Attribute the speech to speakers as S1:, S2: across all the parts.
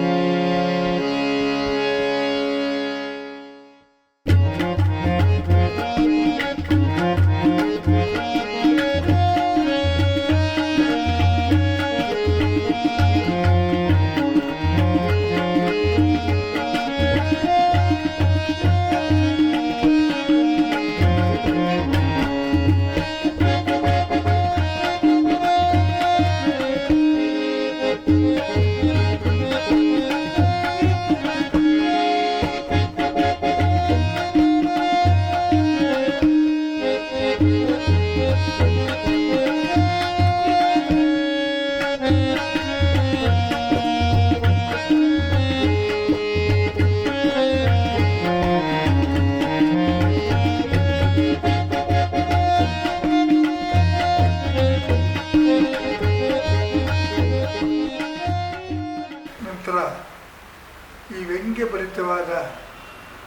S1: Thank you. ನಂತರ ಈ ವ್ಯಂಗ್ಯಭರಿತವಾದ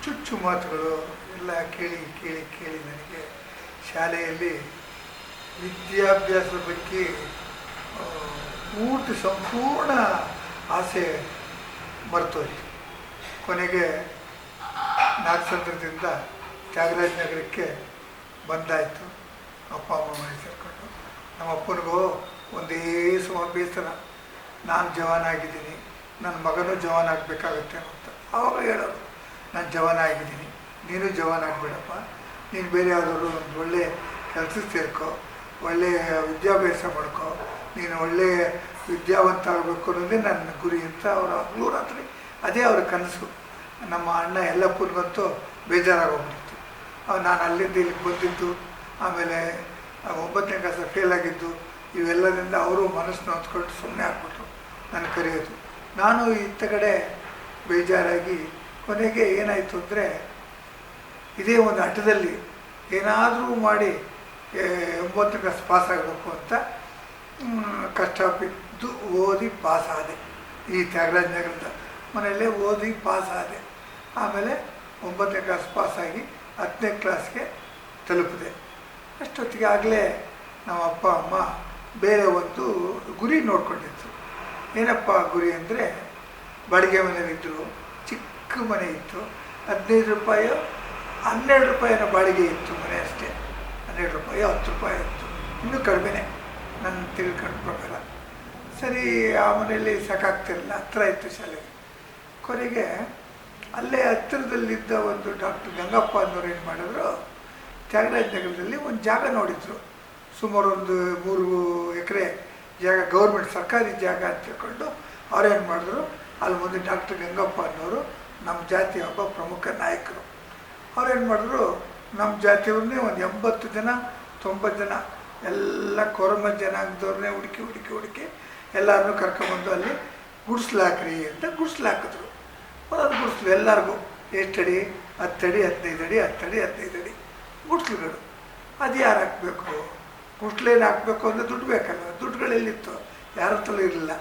S1: ಚುಚ್ಚು ಮಾತುಗಳು ಎಲ್ಲ ಕೇಳಿ ಕೇಳಿ ಕೇಳಿ ನನಗೆ ಶಾಲೆಯಲ್ಲಿ ವಿದ್ಯಾಭ್ಯಾಸದ ಬಗ್ಗೆ ಪೂರ್ತಿ ಸಂಪೂರ್ಣ ಆಸೆ ಮರ್ತೋಯ್ತು. ಕೊನೆಗೆ ನಾಗಸಂದ್ರದಿಂದ ತ್ಯಾಗರಾಜ ನಗರಕ್ಕೆ ಬಂದಾಯಿತು. ಅಪ್ಪ, ಅಮ್ಮ, ಮನೆ ಸೇರಿಕೊಂಡು. ನಮ್ಮ ಅಪ್ಪನಿಗೂ ಒಂದೇ ಸಮ ಬೇಸರ ನಾನು ಜವಾನ ಆಗಿದ್ದೀನಿ ನನ್ನ ಮಗನೂ ಜವಾನ್ ಆಗಬೇಕಾಗುತ್ತೆ ಅಂತ ಅವಾಗ ಹೇಳೋದು, ನಾನು ಜವಾನ್ ಆಗಿದ್ದೀನಿ, ನೀನು ಜವಾನ್ ಆಗಬೇಡಪ್ಪ, ನೀನು ಬೇರೆ ಯಾವುದಾದ್ರು ಒಂದು ಒಳ್ಳೆಯ ಕೆಲಸ ಸೇರ್ಕೋ ಒಳ್ಳೆಯ ವಿದ್ಯಾಭ್ಯಾಸ ಮಾಡ್ಕೋ, ನೀನು ಒಳ್ಳೆಯ ವಿದ್ಯಾವಂತ ಆಗಬೇಕು ಅನ್ನೋದೇ ನನ್ನ ಗುರಿ ಅಂತ ಅವರ ರಾತ್ರಿ ಅದೇ ಅವ್ರ ಕನಸು. ನಮ್ಮ ಅಣ್ಣ ಎಲ್ಲ ಬೇಜಾರಾಗೋಗ್ಬಿಟ್ಟಿತ್ತು ಬೇಜಾರಾಗೋಗ್ಬಿಡ್ತು. ನಾನು ಅಲ್ಲಿಂದ ಇಲ್ಲಿಗೆ ಬಂದಿದ್ದು, ಆಮೇಲೆ ಒಂಬತ್ತನೇ ಕ್ಲಾಸ ಫೇಲ್ ಆಗಿದ್ದು, ಇವೆಲ್ಲದಿಂದ ಅವರು ಮನಸ್ಸನ್ನ ಹೊತ್ಕೊಂಡು ಸುಮ್ಮನೆ ಆಗ್ಬಿಟ್ರು, ನಾನು ಕರೆಯೋದು. ನಾನು ಇತ್ತ ಕಡೆ ಬೇಜಾರಾಗಿ ಕೊನೆಗೆ ಏನಾಯಿತು ಅಂದರೆ ಇದೇ ಒಂದು ಹಠದಲ್ಲಿ ಏನಾದರೂ ಮಾಡಿ ಒಂಬತ್ತು ಕ್ಲಾಸ್ ಪಾಸಾಗಬೇಕು ಅಂತ ಕಷ್ಟ ಬಿದ್ದು ಓದಿ ಪಾಸಾದೆ ಈ ತ್ಯಾಗರಾಜ ನಗರದ ಮನೆಯಲ್ಲೇ ಓದಿ ಪಾಸಾದೆ ಆಮೇಲೆ ಒಂಬತ್ತನೇ ಕ್ಲಾಸ್ ಪಾಸಾಗಿ ಹತ್ತನೇ ಕ್ಲಾಸ್ಗೆ ತಲುಪಿದೆ. ಅಷ್ಟೊತ್ತಿಗೆ ಆಗಲೇ ನಮ್ಮ ಅಪ್ಪ ಅಮ್ಮ ಬೇರೆ ಒಂದು ಗುರಿ ನೋಡ್ಕೊಂಡಿದ್ರು. ಏನಪ್ಪ ಗುರಿ ಅಂದರೆ ಬಾಡಿಗೆ ಮನೆಯಲ್ಲಿದ್ದರು ಚಿಕ್ಕ ಮನೆ ಇತ್ತು, ಹದಿನೈದು ರೂಪಾಯಿ, ಹನ್ನೆರಡು ರೂಪಾಯಿನ ಬಾಡಿಗೆ ಇತ್ತು ಮನೆ ಅಷ್ಟೇ. ಹನ್ನೆರಡು ರೂಪಾಯಿ, ಹತ್ತು ರೂಪಾಯಿ ಇತ್ತು. ಇನ್ನೂ ಕಡಿಮೆನೇ, ನನ್ನ ತಿಳ್ಕೊಂಡ ಪ್ರಕಾರ. ಸರಿ, ಆ ಮನೆಯಲ್ಲಿ ಸಾಕಾಗ್ತಿರಲಿಲ್ಲ, ಹತ್ರ ಇತ್ತು ಶಾಲೆಗೆ ಕೊನೆಗೆ ಅಲ್ಲೇ ಹತ್ತಿರದಲ್ಲಿದ್ದ ಒಂದು ಡಾಕ್ಟರ್ ಗಂಗಪ್ಪ ಅನ್ನೋರು ಏನು ಮಾಡಿದ್ರು ತ್ಯಾಗರಾಜ ನಗರದಲ್ಲಿ ಒಂದು ಜಾಗ ನೋಡಿದ್ರು. ಸುಮಾರು ಒಂದು ಮೂರು ಎಕರೆ ಜಾಗ ಗೌರ್ಮೆಂಟ್ ಸರ್ಕಾರಿ ಜಾಗ ಅಂತ ತಿಳ್ಕೊಂಡು ಅವ್ರೇನು ಮಾಡಿದ್ರು? ಅಲ್ಲಿ ಮುಂದೆ ಡಾಕ್ಟರ್ ಗಂಗಪ್ಪ ಅನ್ನೋರು ನಮ್ಮ ಜಾತಿಯ ಒಬ್ಬ ಪ್ರಮುಖ ನಾಯಕರು. ಅವ್ರೇನು ಮಾಡಿದ್ರು? ನಮ್ಮ ಜಾತಿಯವ್ರನ್ನೇ ಒಂದು ಎಂಬತ್ತು ಜನ, ತೊಂಬತ್ತು ಜನ, ಎಲ್ಲ ಕೊರಮ ಜನಾಂಗದವ್ರನ್ನೇ ಹುಡುಕಿ ಹುಡುಕಿ ಹುಡುಕಿ ಎಲ್ಲರನ್ನೂ ಕರ್ಕೊಂಡ್ಬಂದು ಅಲ್ಲಿ ಗುಡಿಸ್ಲಾಕ್ರಿ ಅಂತ ಗುಡಿಸ್ಲಾಕಿದ್ರು. ಅದು ಗುಡಿಸ್ಲು, ಎಲ್ಲರಿಗೂ ಎಷ್ಟಡಿ ಹತ್ತಡಿ ಹದಿನೈದು ಅಡಿ ಹತ್ತಡಿ ಹದಿನೈದು ಅಡಿ ಗುಡಿಸ್ಲುಗಳು. ಅದು ಯಾರು ಹಾಕಬೇಕು? ಗುಡ್ಸ್ಲೇನು ಹಾಕಬೇಕು ಅಂದರೆ ದುಡ್ಡು ಬೇಕಲ್ಲ ದುಡ್ಡುಗಳೆಲ್ಲಿತ್ತು ಯಾರ ಹತ್ರ ಇರಲಿಲ್ಲ.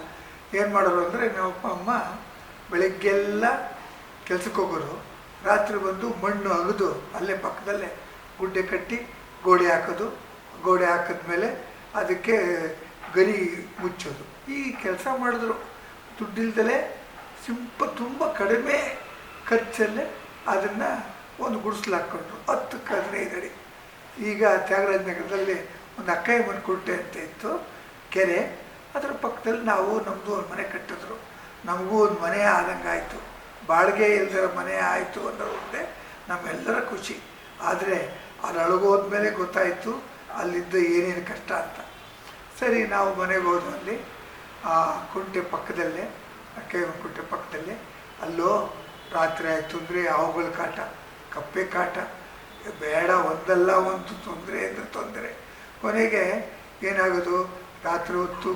S1: ಏನು ಮಾಡೋರು ಅಂದರೆ ನಮ್ಮಪ್ಪ ಅಮ್ಮ ಬೆಳಗ್ಗೆಲ್ಲ ಕೆಲಸಕ್ಕೆ ಹೋಗೋರು. ರಾತ್ರಿ ಬಂದು ಮಣ್ಣು ಅಗದು ಅಲ್ಲೇ ಪಕ್ಕದಲ್ಲೇ ಗುಡ್ಡೆ ಕಟ್ಟಿ ಗೋಡೆ ಹಾಕೋದು. ಗೋಡೆ ಹಾಕಿದ್ಮೇಲೆ ಅದಕ್ಕೆ ಗರಿ ಮುಚ್ಚೋದು. ಈ ಕೆಲಸ ಮಾಡಿದ್ರು. ದುಡ್ಡಿಲ್ದಲೇ ಸಿಂಪ ತುಂಬ ಕಡಿಮೆ ಖರ್ಚಲ್ಲೇ ಅದನ್ನು ಒಂದು ಗುಡಿಸ್ಲು ಹಾಕ್ಕೊಂಡ್ರು. ಹತ್ತಕ್ಕೆ ಹದಿನೈದು ಅಡಿ ಈಗ ತ್ಯಾಗರಾಜ ನಗರದಲ್ಲಿ ಒಂದು ಮನೆ ಕುಂಟೆ ಅಂತ ಇತ್ತು, ಕೆರೆ. ಅದರ ಪಕ್ಕದಲ್ಲಿ ನಾವು ನಮ್ಮದು ಒಂದು ಮನೆ ಕಟ್ಟಿದ್ರು. ನಮಗೂ ಒಂದು ಮನೆ ಆದಂಗೆ ಆಯಿತು. ಬಾಡಿಗೆ ಇಲ್ದಿರೋ ಮನೆ ಆಯಿತು ಅನ್ನೋದು ಒಂದೇ. ನಮ್ಮೆಲ್ಲರ ಖುಷಿ. ಆದರೆ ಅಲ್ಲಿ ಅಳಗೋದ್ಮೇಲೆ ಗೊತ್ತಾಯಿತು, ಅಲ್ಲಿದ್ದ ಏನೇನು ಕಷ್ಟ ಅಂತ. ಸರಿ, ನಾವು ಮನೆಗೆ ಹೋದ್ವು ಅಲ್ಲಿ, ಆ ಕುಂಟೆ ಪಕ್ಕದಲ್ಲೇ ಮನೆ ಕುಂಟೆ ಪಕ್ಕದಲ್ಲೇ. ಅಲ್ಲೋ, ರಾತ್ರಿ ಆಯಿತು ಅಂದರೆ ಹಾವುಗಳ ಕಾಟ, ಕಪ್ಪೆ ಕಾಟ. ಬೇಡ, ಒಂದಲ್ಲ ಒಂದು ತೊಂದರೆ ಕೊನೆಗೆ ಏನಾಗೋದು ರಾತ್ರಿ ಹೊತ್ತು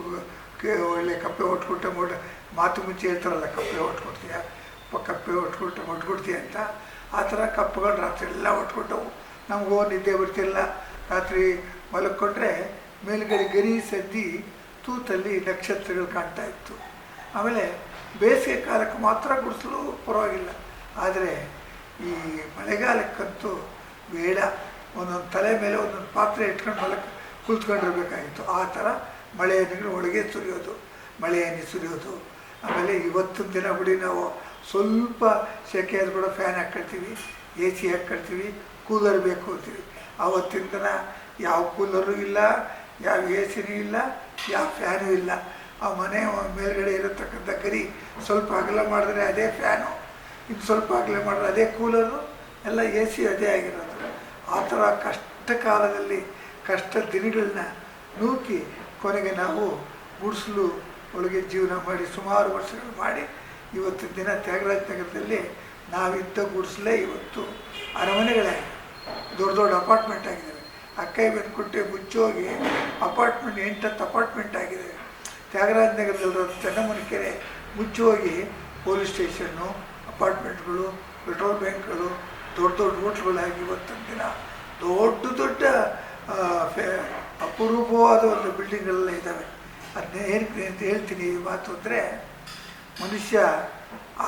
S1: ಒಳ್ಳೆ ಕಪ್ಪೆ ಹೊಟ್ಕೊಟ್ಟೆ ಮೊಡ ಮಾತು ಮುಂಚೆ ಹೇಳ್ತಾರಲ್ಲ, ಕಪ್ಪೆ ಹೊಟ್ಕೊಡ್ತೀಯ? ಕಪ್ಪೆ ಹೊಟ್ಕೊಟ್ಟು ಹೊಟ್ಕೊಡ್ತೀಯ ಅಂತ. ಆ ಥರ ಕಪ್ಪುಗಳು ರಾತ್ರಿ ಎಲ್ಲ ಹೊಟ್ಕೊಟ್ಟವು ನಮಗೂ ನಿದ್ದೆ ಬರ್ತಿಲ್ಲ. ರಾತ್ರಿ ಮಲಕ್ಕೊಂಡ್ರೆ ಮೇಲುಗಡೆ ಗರಿ ಸದ್ದಿ ತೂತಲ್ಲಿ ನಕ್ಷತ್ರಗಳು ಕಾಣ್ತಾ ಇತ್ತು. ಆಮೇಲೆ ಬೇಸಿಗೆ ಕಾಲಕ್ಕೆ ಮಾತ್ರ ಗುಡಿಸಲು ಪರವಾಗಿಲ್ಲ. ಆದರೆ ಈ ಮಳೆಗಾಲಕ್ಕಂತೂ ಬೇಡ. ಒಂದೊಂದು ತಲೆ ಮೇಲೆ ಒಂದೊಂದು ಪಾತ್ರೆ ಇಟ್ಕೊಂಡು ಮಲಕ್ಕೆ ಕುಳಿತ್ಕೊಂಡಿರ್ಬೇಕಾಗಿತ್ತು ಆ ಥರ ಮಳೆಯ ಒಳಗೆ ಸುರಿಯೋದು ಮಳೆಯ ನೀರು ಸುರಿಯೋದು. ಆಮೇಲೆ ಇವತ್ತಿನ ದಿನ ಬಿಡಿ ನಾವು ಸ್ವಲ್ಪ ಸೆಕೆ ಆದ್ರೂ ಕೂಡ ಫ್ಯಾನ್ ಹಾಕ್ಕೊಳ್ತೀವಿ ಎ ಸಿ ಹಾಕ್ಕೊಳ್ತೀವಿ ಕೂಲರ್ ಬೇಕು ಅಂತೀವಿ. ಆವತ್ತಿನ ದಿನ ಯಾವ ಕೂಲರು ಇಲ್ಲ, ಯಾವ ಎ ಸಿನೂ ಇಲ್ಲ, ಯಾವ ಫ್ಯಾನೂ ಇಲ್ಲ. ಆ ಮನೆ ಮೇಲ್ಗಡೆ ಇರತಕ್ಕಂಥ ಗರಿ ಸ್ವಲ್ಪ ಅಗಲ ಮಾಡಿದ್ರೆ ಅದೇ ಫ್ಯಾನು ಇನ್ನು ಸ್ವಲ್ಪ ಅಗಲ ಮಾಡಿದ್ರೆ ಅದೇ ಕೂಲರು ಎಲ್ಲ ಎ ಸಿ ಅದೇ ಆಗಿರೋದು. ಆ ಥರ ಕಷ್ಟ ಕಾಲದಲ್ಲಿ ಕಷ್ಟ ದಿನಗಳನ್ನ ನೂಕಿ ಕೊನೆಗೆ ನಾವು ಗುಡಿಸಲು ಒಳಗೆ ಜೀವನ ಮಾಡಿ ಸುಮಾರು ವರ್ಷಗಳು ಮಾಡಿ ಇವತ್ತು ದಿನ ತ್ಯಾಗರಾಜ ನಗರದಲ್ಲಿ ನಾವಿದ್ದ ಗುಡಿಸಲೇ ಇವತ್ತು ಅರಮನೆಗಳೇ. ದೊಡ್ಡ ದೊಡ್ಡ ಅಪಾರ್ಟ್ಮೆಂಟ್ ಆಗಿದ್ದಾವೆ. ಅಕ್ಕೈ ಬೆನ್ಕೊಟ್ಟೆ ಮುಚ್ಚೋಗಿ ಅಪಾರ್ಟ್ಮೆಂಟ್, ಎಂಟತ್ತು ಅಪಾರ್ಟ್ಮೆಂಟ್ ಆಗಿದೆ. ತ್ಯಾಗರಾಜ ನಗರದಲ್ಲಿರೋ ಕೆರೆ ಮುಚ್ಚೋಗಿ ಪೊಲೀಸ್ ಸ್ಟೇಷನ್ನು, ಅಪಾರ್ಟ್ಮೆಂಟ್ಗಳು, ಪೆಟ್ರೋಲ್ ಬ್ಯಾಂಕ್ಗಳು, ದೊಡ್ಡ ದೊಡ್ಡ ಹೋಟ್ಲುಗಳಾಗಿ ಇವತ್ತಿನ ದಿನ ದೊಡ್ಡ ದೊಡ್ಡ ಅಪರೂಪವಾದ ಒಂದು ಬಿಲ್ಡಿಂಗ್ಗಳೆಲ್ಲ ಇದ್ದಾವೆ. ಅದನ್ನ ಹೇಳ್ತೀನಿ ಅಂತ ಹೇಳ್ತೀನಿ ಈ ಮಾತು ಅಂದರೆ, ಮನುಷ್ಯ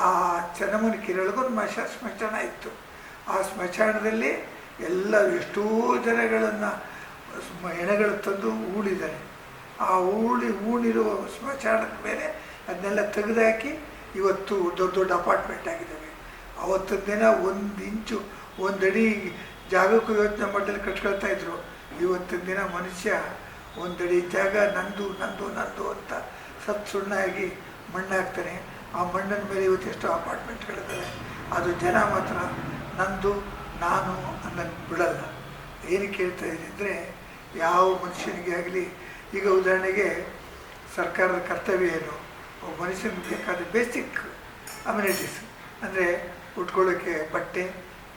S1: ಆ ಚನ್ನಮ್ಮನ ಕಿರಳಗೊಂದು ಮಶ ಸ್ಮಶಾನ ಇತ್ತು. ಆ ಸ್ಮಶಾನದಲ್ಲಿ ಎಲ್ಲ ಎಷ್ಟೋ ಜನಗಳನ್ನು ಎಣೆಗಳು ತಂದು ಹೂಳಿದ್ದಾರೆ. ಆ ಹೂಳಿ ಹೂಣಿರುವ ಸ್ಮಶಾನದ ಮೇಲೆ ಅದನ್ನೆಲ್ಲ ತೆಗೆದುಹಾಕಿ ಇವತ್ತು ದೊಡ್ಡ ದೊಡ್ಡ ಅಪಾರ್ಟ್ಮೆಂಟ್ ಆಗಿದ್ದಾವೆ. ಅವತ್ತಿನ ದಿನ ಒಂದು ಇಂಚು ಒಂದಡಿ ಜಾಗಕ್ಕೂ ಯೋಚನೆ ಮಾಡಲಿ ಕಟ್ಕೊಳ್ತಾ ಇದ್ರು. ಇವತ್ತಿನ ದಿನ ಮನುಷ್ಯ ಒಂದಡಿ ಜಾಗ ನಂದು ನಂದು ನಂದು ಅಂತ ಸತ್ ಸುಣ್ಣಾಗಿ ಮಣ್ಣಾಗ್ತಾನೆ. ಆ ಮಣ್ಣಿನ ಮೇಲೆ ಇವತ್ತು ಎಷ್ಟೋ ಅಪಾರ್ಟ್ಮೆಂಟ್ಗಳಿದ್ದಾವೆ ಅದು ಜನ ಮಾತ್ರ ನಂದು, ನಾನು ಅನ್ನೋದು ಬಿಡಲ್ಲ. ಹೇಳ್ತಾ ಇದ್ದೀನಿ ಅಂದರೆ ಯಾವ ಮನುಷ್ಯನಿಗೆ ಆಗಲಿ, ಈಗ ಉದಾಹರಣೆಗೆ ಸರ್ಕಾರದ ಕರ್ತವ್ಯ ಏನು? ಒಬ್ಬ ಮನುಷ್ಯನಿಗೆ ಬೇಕಾದ ಬೇಸಿಕ್ ಅಮ್ಯುನಿಟೀಸ್ ಅಂದರೆ ಉಟ್ಕೊಳ್ಳೋಕ್ಕೆ ಬಟ್ಟೆ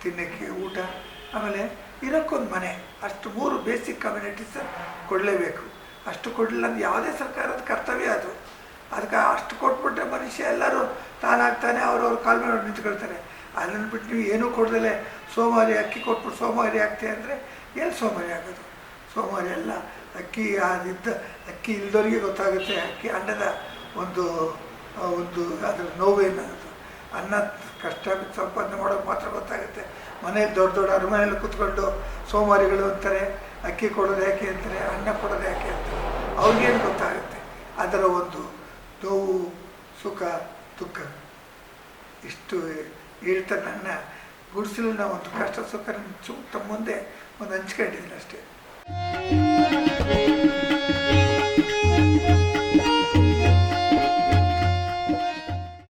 S1: ತಿನ್ನೋಕ್ಕೆ ಊಟ, ಆಮೇಲೆ ಇರೋಕ್ಕೊಂದು ಮನೆ. ಅಷ್ಟು ಮೂರು ಬೇಸಿಕ್ ಕಮ್ಯುನಿಟೀಸ್ ಕೊಡಲೇಬೇಕು. ಅಷ್ಟು ಕೊಡಲಿಲ್ಲ ಅಂದ್ರೆ ಯಾವುದೇ ಸರ್ಕಾರದ ಕರ್ತವ್ಯ ಅದು. ಅದಕ್ಕೆ ಅಷ್ಟು ಕೊಟ್ಬಿಟ್ರೆ ಮನುಷ್ಯ ಎಲ್ಲರೂ ತಾನಾಗ್ತಾನೆ ಅವ್ರವ್ರ ಕಾಲ್ ಮೇಲೆ ನಿಂತ್ಕೊಳ್ತಾರೆ. ಅದನ್ನು ಬಿಟ್ಟು ನೀವು ಏನೂ ಕೊಡ್ದಲೆ ಸೋಮಾರಿ ಅಕ್ಕಿ ಕೊಟ್ಬಿಟ್ಟು ಸೋಮಾರಿ ಆಗ್ತೀಯ ಅಂದರೆ ಎಲ್ಲಿ ಸೋಮಾರಿ ಆಗೋದು? ಸೋಮಾರಿ ಎಲ್ಲ ಅಕ್ಕಿ ಅದಿದ್ದ, ಅಕ್ಕಿ ಇಲ್ದವ್ರಿಗೆ ಗೊತ್ತಾಗುತ್ತೆ. ಅಕ್ಕಿ ಅಂಡದ ಒಂದು ಒಂದು ಅದರ ನೋವೇನದು ಅನ್ನ ಕಷ್ಟ ಸಂಪಾದನೆ ಮಾಡೋದು ಮಾತ್ರ ಗೊತ್ತಾಗುತ್ತೆ. ಮನೇಲಿ ದೊಡ್ಡ ದೊಡ್ಡ ಅರಮನೆಯಲ್ಲಿ ಕೂತ್ಕೊಂಡು ಸೋಮಾರಿಗಳು ಅಂತಾರೆ, ಅಕ್ಕಿ ಕೊಡೋದು ಯಾಕೆ ಅಂತಾರೆ, ಅನ್ನ ಕೊಡೋದು ಯಾಕೆ ಅಂತಾರೆ, ಅವ್ರಿಗೇನು ಗೊತ್ತಾಗುತ್ತೆ? ಅದರ ಒಂದು ನೋವು, ಸುಖ, ದುಃಖ. ಇಷ್ಟು ಹೇಳ್ತಾ ನನ್ನ ನಾವು ಒಂದು ಕಷ್ಟ, ಸುಖ ತಮ್ಮ ಮುಂದೆ ಒಂದು ಹಂಚ್ಕೊಂಡಿದ್ದೀನಿ ಅಷ್ಟೇ.